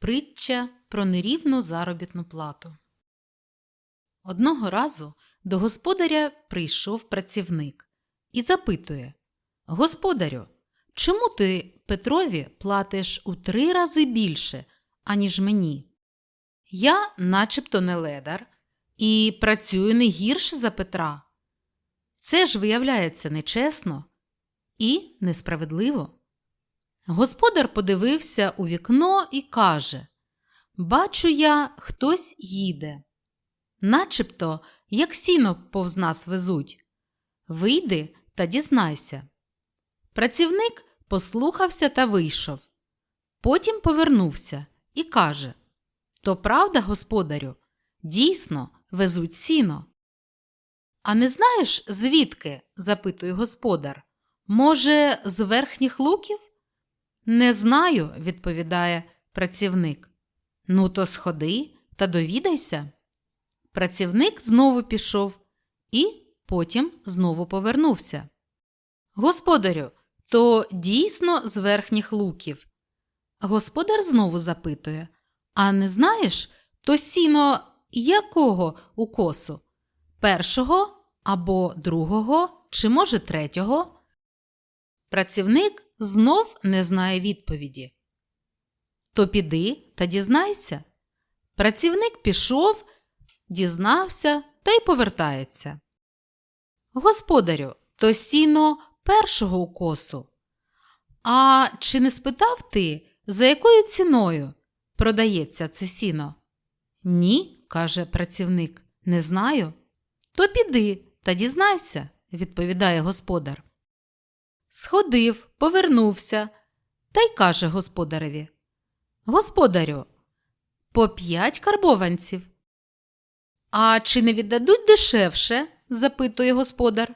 Притча про нерівну заробітну плату. Одного разу до господаря прийшов працівник і запитує Господарю, чому ти Петрові платиш у три рази більше, аніж мені? Я начебто не ледар і працюю не гірше за Петра. Це ж виявляється нечесно і несправедливо. Господар подивився у вікно і каже Бачу я, хтось їде. Начебто, як сіно повз нас везуть. Вийди та дізнайся. Працівник послухався та вийшов. Потім повернувся і каже То правда, господарю, дійсно везуть сіно. А не знаєш, звідки? запитує господар. Може, з верхніх луків? Не знаю, відповідає працівник. Ну, то сходи та довідайся. Працівник знову пішов і потім знову повернувся. Господарю, то дійсно з верхніх луків. Господар знову запитує А не знаєш, то сіно якого укосу? Першого або другого, чи може третього? Працівник знов не знає відповіді. То піди та дізнайся. Працівник пішов, дізнався та й повертається. Господарю, то сіно першого укосу. А чи не спитав ти, за якою ціною продається це сіно? Ні, каже працівник, не знаю. То піди та дізнайся, відповідає господар. Сходив, повернувся та й каже господареві. Господарю, по п'ять карбованців. А чи не віддадуть дешевше? запитує господар.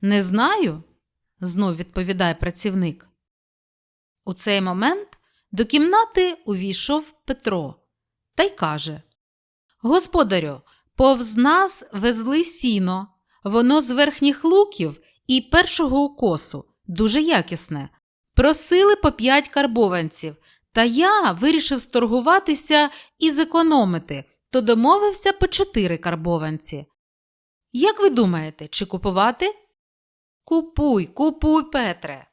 Не знаю, знов відповідає працівник. У цей момент до кімнати увійшов Петро та й каже Господарю, повз нас везли сіно, воно з верхніх луків і першого укосу, дуже якісне. Просили по п'ять карбованців, та я вирішив сторгуватися і зекономити, то домовився по чотири карбованці. Як ви думаєте, чи купувати? Купуй, купуй, Петре,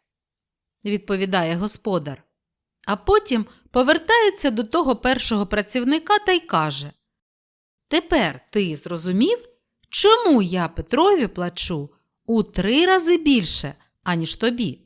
відповідає господар. А потім повертається до того першого працівника та й каже Тепер ти зрозумів, чому я Петрові плачу у три рази більше, аніж тобі?